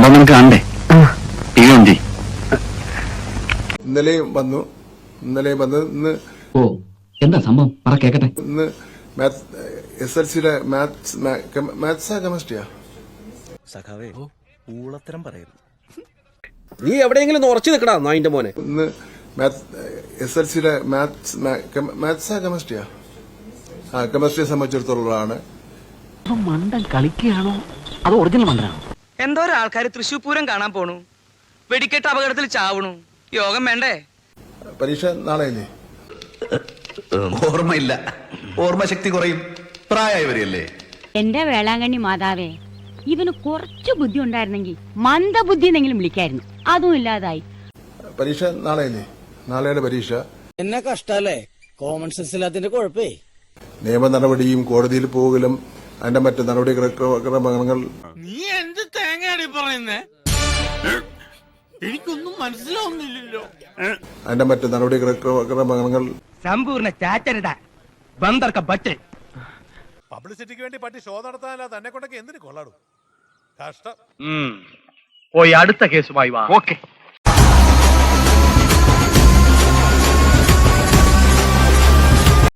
സംഭവം നമുക്ക് കാണണ്ടേ? T V on. ഇന്നലെയും വന്നു. ഇന്നലെയും വന്ന് ഇന്ന് ഓ എന്താ സംഭവം? പറ കേക്കട്ടെ. ഇന്ന് എസ് എൽ സിയുടെ മാത്സ് മാത്സാ കെമിസ്ട്രിയാ. സഖാവേ ഊളത്തരം പറയരുത്. നീ എവിടെയെങ്കിലും ഉറച്ചു നിൽക്കടാ നായിന്റെ മോനെ. ഇന്ന് എസ് എൽ സിയുടെ മാത്സ് മാത്സാ കെമിസ്ട്രിയാ. ആ കെമിസ്ട്രിയെ സംബന്ധിച്ചിടത്തോളമാണ്. മണ്ടൻ കളിക്കുകയാണോ? അത് ഒറിജിനൽ മണ്ടനാണോ? എന്തോരം ആൾക്കാർ തൃശ്ശൂർ പൂരം കാണാൻ പോണു? വെടിക്കെട്ട് അപകടത്തിൽ ചാവണു. യോഗം വേണ്ടേ? പരീക്ഷ നാളെയല്ലേ? ഓർമ്മയില്ല. ഓർമ്മശക്തി കുറയും. പ്രായമായവരെയല്ലേ എന്റെ വേളാങ്കണ്ണി മാതാവേ ഇവന് കുറച്ച് ബുദ്ധി ഉണ്ടായിരുന്നെങ്കിൽ മന്ദബുദ്ധി എന്നെങ്കിലും വിളിക്കായിരുന്നു. അതും ഇല്ലാതായി. പരീക്ഷ നാളെയല്ലേ? നാളെയുടെ പരീക്ഷ. എന്നെ കഷ്ടല്ലേ? കോമൺ സെൻസ് ഇല്ലാത്തിന്റെ കുഴപ്പേ. നിയമ നടപടിയും കോടതിയിൽ പോകലും അതിന്റെ മറ്റ് നടപടിക്രമങ്ങൾ നീ എന്ത് തേങ്ങയാണ് പറയുന്നേ? എനിക്കൊന്നും മനസ്സിലാവുന്നില്ലല്ലോ. അതിന്റെ മറ്റ് നടപടിക്രമങ്ങൾ സമ്പൂർണ ചാറ്റരുത ബന്ദർക്ക ബറ്റ് പബ്ലിസിറ്റിക്ക് വേണ്ടി പറ്റി ഷോ നടത്താനല്ല തന്നെ കൊണ്ടൊക്കെ എന്തിനു കൊള്ളാടും? കഷ്ടം. പോയി അടുത്ത കേസുമായി വാ. ഓക്കെ.